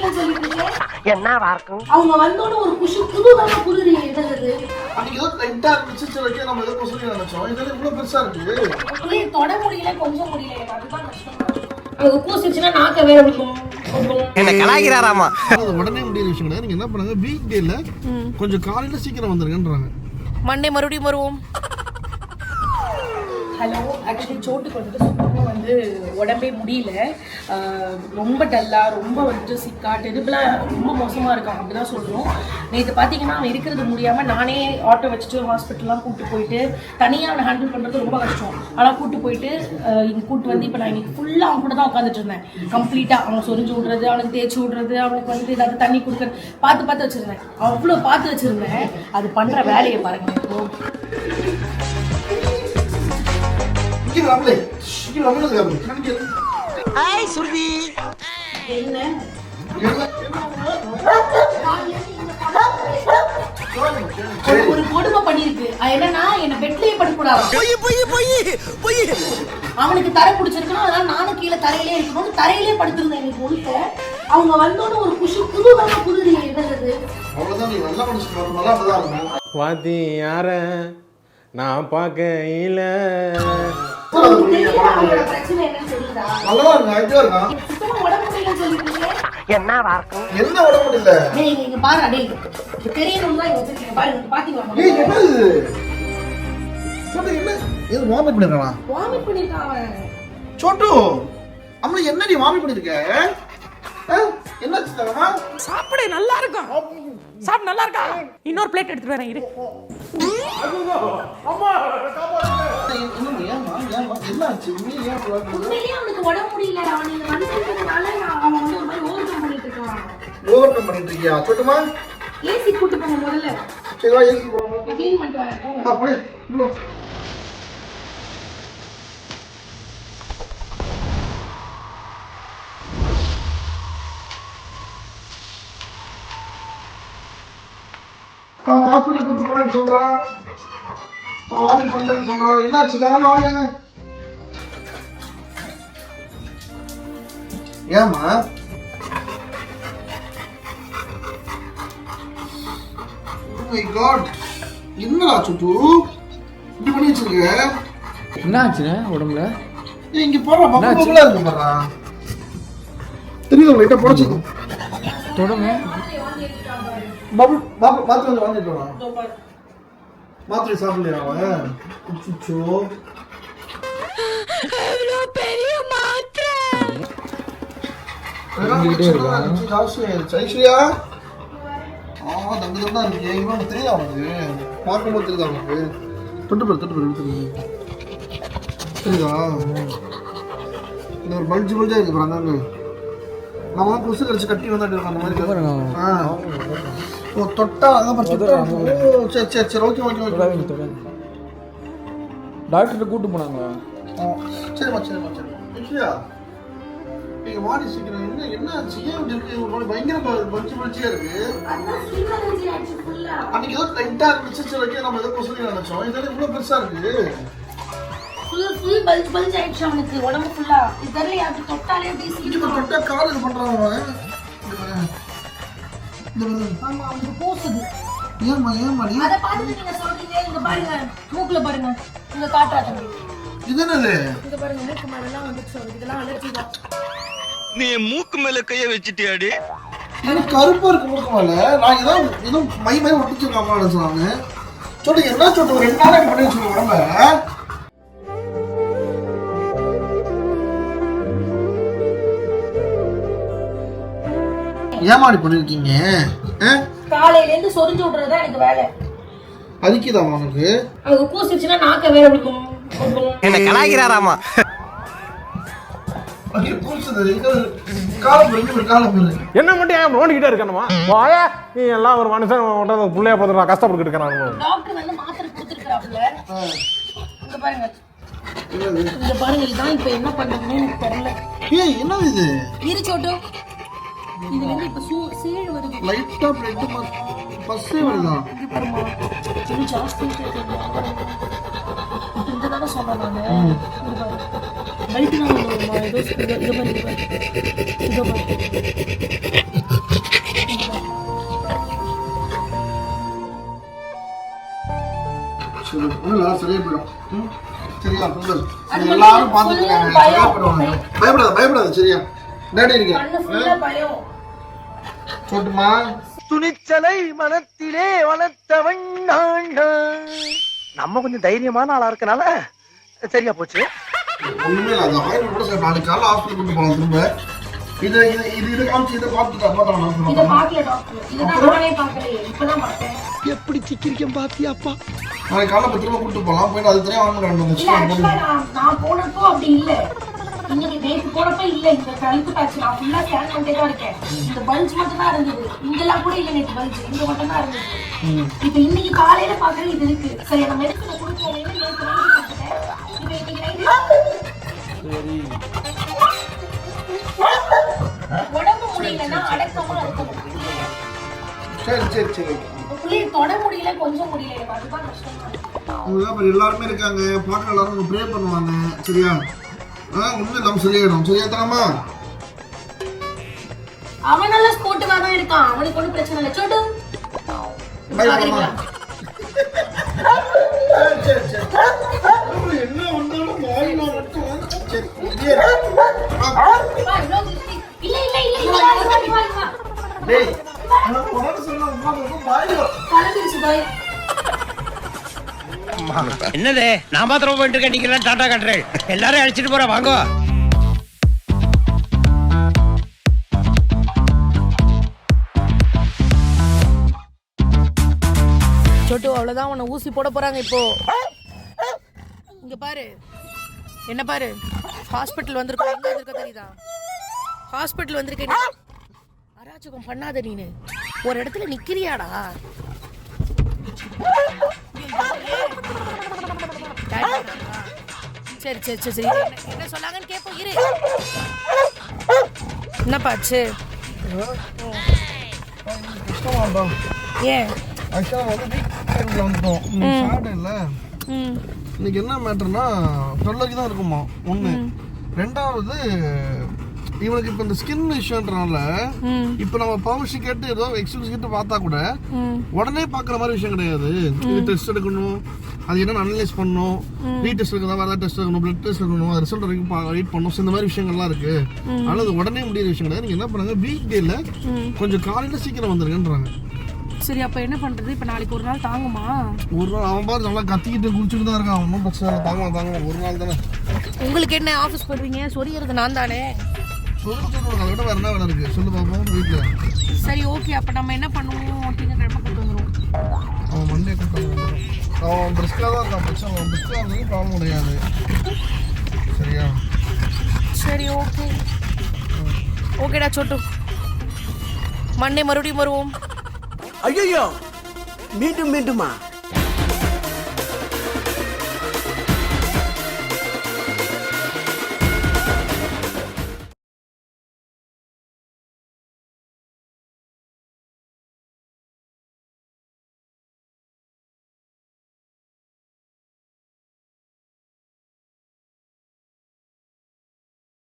முடியலன்னு சொல்லிட்டு இருக்கேன் என்னவா இருக்கும்? அவங்க வந்தோட ஒரு குஷி புதுதான புது இடங்குது அன்னைக்கு ஏதோ லைட்டா இருந்துச்சு சரி ஓகே நம்ம ஏதோ கொசுரி நினைச்சோம். இது இவ்வளவு பெருசா இருக்கு. உங்களே தொட முடியல கொஞ்சம் முடியல. எனக்கு அதுதான் கஷ்டமா. இருக்கு. அவங்க கூசிச்சுன்னா நாக்க வேற விடுக்கும் என்ன அது உடனே முடியிற விஷயம் நீங்க என்ன பண்ணுங்க வீக் டேல கொஞ்சம் காலையில சீக்கிரம் வந்துருங்கன்றாங்க. மண்டே மறுபடியும் வருவோம். ஹலோ ஆக்சுவலி சோட்டுக்கு வந்துட்டு சுத்தமாக வந்து உடம்பே முடியல. ரொம்ப டல்லாக ரொம்ப வந்துட்டு சிக்கா டெரிபிளாக ரொம்ப மோசமாக இருக்காங்க அப்படி தான் சொல்கிறோம் நேற்று பார்த்தீங்கன்னா அவன் இருக்கிறது முடியாமல் நானே ஆட்டோ வச்சுட்டு ஹாஸ்பிட்டல்லாம் கூப்பிட்டு போயிட்டு தனியாக அவனை ஹேண்டில் பண்ணுறது ரொம்ப கஷ்டம். ஆனால் கூப்பிட்டு போயிட்டு இங்கே கூப்பிட்டு வந்து இப்போ நான் இன்றைக்கி ஃபுல்லாக அவன் கூட தான் உட்காந்துட்டு இருந்தேன். கம்ப்ளீட்டாக அவனை சொரிஞ்சு விட்றது அவனுக்கு தேய்ச்சி விட்றது அவனுக்கு வந்து ஏதாவது தண்ணி கொடுக்குறது பார்த்து பார்த்து வச்சுருந்தேன். அவ்வளோ பார்த்து வச்சுருந்தேன். அது பண்ணுற வேலையை பாருங்க இங்க நம்மளே இங்க நம்மளே எனக்கு ஹாய் சுருதி. என்ன? ஒரு- கொடுமை பண்ணிருக்கு என்னன்னா என்ன பெட்லயே படுக்கூடாது பொய் பொய் பொய் பொய். அவனுக்கு தரை பிடிச்சிருக்கணும் அதனால நானும் கீழே தரையிலே இருக்கணும். தரையிலே படுத்திருந்தேன் எனக்கு முழுக்க அவங்க வந்தோட ஒரு குஷி புது இடங்குது அவ்வளவுதான் நீ நல்லா மனுஷன் வரணும்னா அப்படிதான் இருக்கும் வாத்தி யார நான் பார்க்கையில. உங்களுக்கு தெரியுதா அவங்களோட பிரச்சனை என்னன்னு தெரியுதா நல்லா இருக்கும் ஆக்டிவா சுத்தமா உடம்பு இருக்கும் என்ன உடம்பு முடியல பாரு பாரு பாத்தீங்களா? ஏய் முதல்ல? என்ன இது சோட்டு என்ன? இது வாமிட் பண்ணிருக்கானா? வாமிட் பண்ணிருக்கான் அவன். சோட்டு அம்மா என்னடி வாமிட் பண்ணிருக்க? ஆ? என்னாச்சு தரமா சாப்பிடு நல்லா இருக்கும் சாப்பிடு நல்லா இருக்கா? இன்னொரு பிளேட் எடுத்துட்டு வரேன் இரு. என்னாச்சு? நீ ஏன்? உண்மையிலேயே அவனுக்கு உடம்பு முடியல. அவன் இங்க வந்திருக்கிறதுனால நான் அவன் வந்து ஒரு மாதிரி ஓவர் கம் பண்ணிட்டு இருக்கான். ஓவர் கம் பண்ணிட்டு இருக்கியா? சொல்லுமா ஏசி கூட்டு போங்க முதல்ல. சரி வா ஏசி போவோம் க்ளீன் பண்ணிட்டு வரேன். போங்க. அப்படியே இவ்வளோ ஹாஸ்பிட்டல் கூட்டு போறேன்னு சொல்றான் வாமிட் பண்றேன்னு சொல்றான் என்னாச்சு? காரணம் வாங்க. ஏமா மை காட் என்னடா சுட்டு? இப்படி பண்ணி வச்சிருக்க? என்னாச்சுண்ணே உடம்புல? ஏய், இங்க போற பக்கத்துல இருக்கு பாரா தெரியுது லைட்டா போடுச்சு தொடங்க. பபுள் பாப்பு மாத்திரை வந்து வாங்கிட்டு வரா மாத்திரை சாப்பிடலையா அவன்? அச்சோ ஐஸ்வர்யா? ஆ தங்க தண்டா இருக்கு இவன் தெரியுதா அவனுக்கு பார்க்கும்போது தெரியுதா அவனுக்கு தொட்டு பாரு தொட்டு பாரு தெரியுது தெரியுதா? இந்த ஒரு பல்ஜி பல்ஜா இருக்கு பாரு அங்கங்க நம்ம தான் குசு கடிச்சு கட்டி வந்தாட்டி இருக்கும் அந்த மாதிரி ஆ. ஓ தொட்டா அதான் பாரு, தொட்டா. ஓ சரி சரி சரி ஓகே ஓகே ஓகே. டாக்டர்கிட்ட கூட்டு போனாங்க ஆ, சரிம்மா சரிம்மா. ஐஸ்வர்யா? நீங்க வாடி சீக்கிரம். என்ன என்ன இருக்கு ஒரு மாதிரி பயங்கர ப- பல்ஜி பல்ஜியா இருக்கு. அன்னைக்கு ஏதோ லைட்டா இருந்துச்சு சரி ஓகே நம்ம ஏதோ கொசுரி நினைச்சோம். இது இவ்வளவு பெருசா இருக்கு? ஆயிடுச்சு அவனுக்கு. உடம்பு full ஆ. இது தெரியல, அப்படி தொட்டாலே அப்படியே இது சீக்கிரம் தொட்டா கால் இது பண்றான் அவன். ஆமா, அவனுக்கு நீ? அதை பார்த்துட்டு நீங்க சொல்றீங்க, இங்க பாருங்க, மூக்குல பாருங்க. இங்க காட்டுறா தம்பி. இது என்னது? இங்க பாருங்க, மூக்கு வந்துருச்சு. அவனுக்கு. இதெல்லாம் தான். நீ மூக்கு மேல கைய வச்சிட்டியாடி? எனக்கு கருப்பா இருக்கு மூக்கு மேல. நான் ஏதோ ஏதோ மை மை ஒட்டிச்சிருக்காமா நினைச்சாங்க சொல்லு என்ன சொல்லிட்டு ஒரு ரெண்டு நாளைக்கு பண்ணி வச்சுருக்க உடம்ப. ஏமாடி பண்ணிருக்கீங்க? காலையில இருந்து சொரிஞ்சு விடுறதுதான் எனக்கு வேலை. அதுக்குதான் உனக்கு. அவங்க கூசிச்சுன்னா நாக்க வேற விடுக்கும் என்ன கலாய்கிறாராமா என்ன மட்டும் ஏன் நோண்டிக்கிட்டே இருக்கணுமா? வாயா நீ எல்லாம் ஒரு மனுஷன் உன்கிட்ட பிள்ளைய பார்த்து நான் கஷ்டப்பட்டு இருக்கிறான் டாக்டர் வந்து மாத்திரை கொடுத்துருக்காப்புல இங்க பாருங்க. என்னது? இங்க பாருங்க இதுதான் இப்ப என்ன பண்றதுன்னு எனக்கு தெரியல. ஏய் என்னது இது? இருச்சோட்டும் இது வந்து இப்ப சூ சீழ் வருது. லைட்டா பிளட் பஸ்ஸே வருதான் இங்க பாருமா இது ஜாஸ்தி இங்கே தானே சொன்னேன் எல்லாரும் பார்த்துக்கிறாங்க பயப்படாத பயப்படாத சரியா நேரடி இருக்க சொல்லட்டுமா துணிச்சலை மனத்திலே வளர்த்தவன் நான் நம்ம கொஞ்சம் தைரியமான ஆளா இருக்கனால சரியா போச்சு. ஒண்ணுமே இல்லை அந்த ஆயிரம் கூட சார் நாளைக்கு காலைல ஹாஸ்பிட்டல் கொண்டு போகலாம் திரும்ப. இதை இது இது இது காமிச்சு இதை பார்த்துட்டு பார்த்தாங்க எப்படி சிக்கிரிக்கம் பாத்தியாப்பா நாளைக்கு காலைல திரும்ப கூட்டு போகலாம் போயிட்டு அது தெரியாம நான் போனப்போ அப்படி இல்ல. இன்னைக்கு நேற்று போனப்ப இல்ல இந்த கழுத்து பேட்ச் நான் ஃபுல்லா ஸ்கேன் பண்ணிட்டே தான் இருக்கேன். இந்த பல்ஜ் மட்டும் தான் இருந்தது. இங்கெல்லாம் கூட இல்ல நேற்று பல்ஜ் இங்க மட்டும் தான் இருந்தது இப்ப இன்னைக்கு காலையில பாக்குறேன் இது இருக்கு. சரி இப்ப இன்னைக்கு நைட்டு உடம்பு முடியலன்னா அடக்கமா இருக்கணும். சரி சரி சரி. புள்ளைய தொட முடியல கொஞ்சம் முடியல. எனக்கு அதுதான் கஷ்டமா இருக்கு. எல்லாருமே இருக்காங்க. பார்க்க எல்லாரும் ப்ரே பண்ணுவாங்க. சரியா? ஆ ஒன்றும் இல்லாமல் சரியாயிடும். சரியா தரமா அவன் நல்ல ஸ்போர்ட்டிவா தான் இருக்கான். அவனுக்கு ஒன்றும் பிரச்சனை இல்லை. சரி என்ன வந்தாலும் வாயினா மட்டும் சரி. இல்ல. டேய் நான் உனக்கு சொன்னா கலந்துருச்சு பாய். என்னது? நான் மாத்திரம் போயிட்டு இருக்கேன் நீங்க எல்லாம் டாடா காட்டுறேன் எல்லாரும் அழைச்சிட்டு போறேன் வாங்க. சொட்டு அவ்வளவுதான் உன்னை ஊசி போட போறாங்க இப்போ. இங்க பாரு. என்ன பாரு? ஹாஸ்பிட்டல் வந்திருக்கோம் எங்க வந்திருக்க தெரியுதா? ஹாஸ்பிட்டல் வந்திருக்க நீ அராஜகம் பண்ணாத நீனு. ஒரு இடத்துல நிக்கிறியாடா? சரி சரி சரி சரி. என்ன- என்ன சொன்னாங்கன்னு கேட்போம் இரு. என்னப்பாச்சு கஷ்டமாட்டோம் ஏன்? ஆக்சுவலாக வந்து வீக் வந்துட்டோம் சாட்டர்டே இல்லை ம். இன்னைக்கு என்ன மேட்டர்னா டுவெல் தான் இருக்குமா ஒன்று ரெண்டாவது இவனுக்கு இப்போ இந்த ஸ்கின் விஷயம்ன்றனால இப்போ நம்ம பர்மிஷன் கேட்டு ஏதோ எக்ஸ்கியூஸ் கேட்டு பார்த்தா கூட உடனே பார்க்குற மாதிரி விஷயம் கிடையாது. இது டெஸ்ட் எடுக்கணும். அது என்ன அனலைஸ் பண்ணணும். ரீ டெஸ்ட் எடுக்கணும் வேறு டெஸ்ட் எடுக்கணும். பிளட் டெஸ்ட் எடுக்கணும். ரிசல்ட் வரைக்கும் வெயிட் பண்ணணும். இந்த மாதிரி விஷயங்கள்லாம் இருக்கு. அதனால அது உடனே முடியிற விஷயம் கிடையாது. நீங்கள் என்ன பண்ணுங்க வீக் டேல கொஞ்சம் காலையில் சீக்கிரம் வந்துருங்கன்றாங்க. சரி அப்ப என்ன பண்றது? இப்ப நாளைக்கு ஒரு நாள் தாங்குமா? ஒரு நாள் அவன் பாரு நல்லா கத்திக்கிட்டு குளிச்சுட்டு தான் இருக்கான். ஒன்றும் பிரச்சனை இல்லை. தாங்க தாங்க ஒரு நாள் தானே. உங்களுக்கு என்ன ஆஃபீஸ் பண்ணுவீங்க சொரியறது நான் தானே. சொல்லு சொல்லு அதை விட வேற என்ன வேலை இருக்கு. சொல்லு பாப்போம் வீட்டில் சரி ஓகே அப்ப நம்ம என்ன பண்ணுவோம்? திங்கக்கிழமை கொண்டு வந்துரும் அவன் மண்டே கூப்பிட்டு அவன் பிரிஸ்காக தான் இருக்கான். பிரச்சனை அவன் பிரிஸ்காக இருந்தாலும் ப்ராப்ளம் கிடையாது. சரியா? சரி ஓகே ஓகேடா சொட்டு. மண்டே மறுபடியும் வருவோம். ஐயோ மீண்டும் மீண்டுமா?